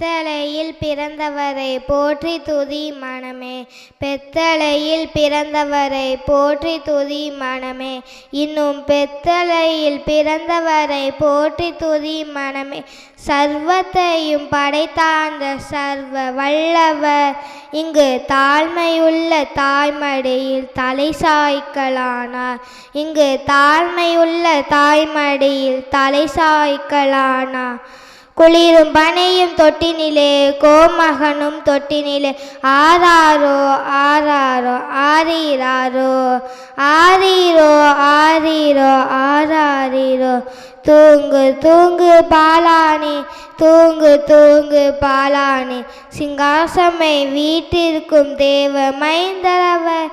பெத்தலையில் பிறந்தவரை போற்றி துதி மனமே. பெத்தலையில் பிறந்தவரை போற்றி துதி மனமே. இன்னும் பெத்தலையில் பிறந்தவரை போற்றி துதி மனமே. சர்வத்தையும் படைத்தாந்த சர்வ வல்லவர் இங்கு தாழ்மையுள்ள தாய்மடியில் தலை சாய்க்கலானார். இங்கு தாழ்மையுள்ள தாய்மடியில் தலை சாய்க்கலானார். குளிரும் பனையும் தொட்டினிலே கோமகனும் தொட்டினிலே. ஆராரோ ஆராரோ ஆரீராரோ ஆரீரோ ஆரீரோ ஆராரீரோ. தூங்கு தூங்கு பாலானி தூங்கு தூங்கு பாலானி. சிங்காசமை வீட்டிற்கும் தேவ மைந்தரவர்.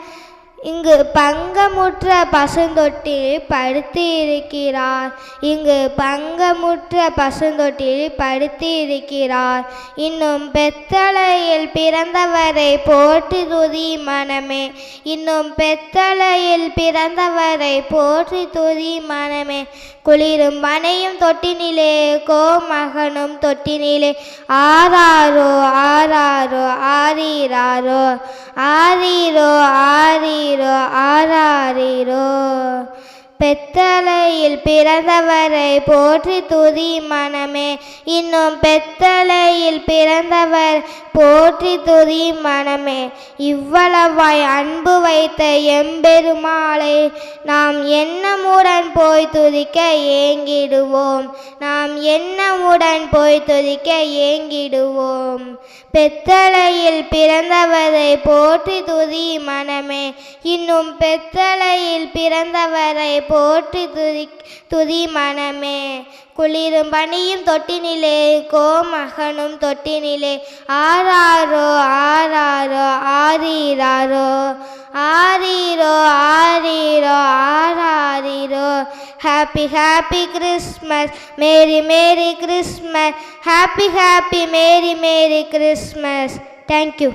இங்கு பங்கமுற்ற பசுந்தொட்டில் படுத்து இருக்கிறார் இங்கு பங்கமுற்ற பசுந்தொட்டில் படுத்து இருக்கிறார் இன்னும் பெத்தளையில் பிறந்தவரை போற்றி துதி மனமே. இன்னும் பெத்தளையில் பிறந்தவரை போற்றி துதி மனமே. குளிரும் மனையும் தொட்டினிலே கோமகனும் தொட்டினிலே. ஆராரோ ஆராரோ ஆறீராரோ ஆரீரோ ஆரீரோ ஆராரீரோ. பெத்தலையில் பிறந்தவரை போற்றி துதி மனமே. இன்னும் பெத்தலையில் பிறந்தவர் போற்றி துதி மனமே. இவ்வளவாய் அன்பு வைத்த எம்பெருமாளை நாம் எண்ணமுடன் போய் துதிக்க ஏங்கிடுவோம். நாம் எண்ணமுடன் போய் துதிக்க ஏங்கிடுவோம். பெத்தலையில் பிறந்தவரை போற்றி துதி மனமே. இன்னும் பெத்தலையில் பிறந்தவரை போற்றி துதி துதி மனமே. குளிரும் பனியும் தொட்டினிலே கோமகனும் தொட்டினிலே. ஆறாரோ ஆறாரோ ஆறீராரோ ஆறீரோ ஆறீரோ ஆறாரீரோ happy happy Christmas merry merry Christmas happy happy merry merry Christmas thank you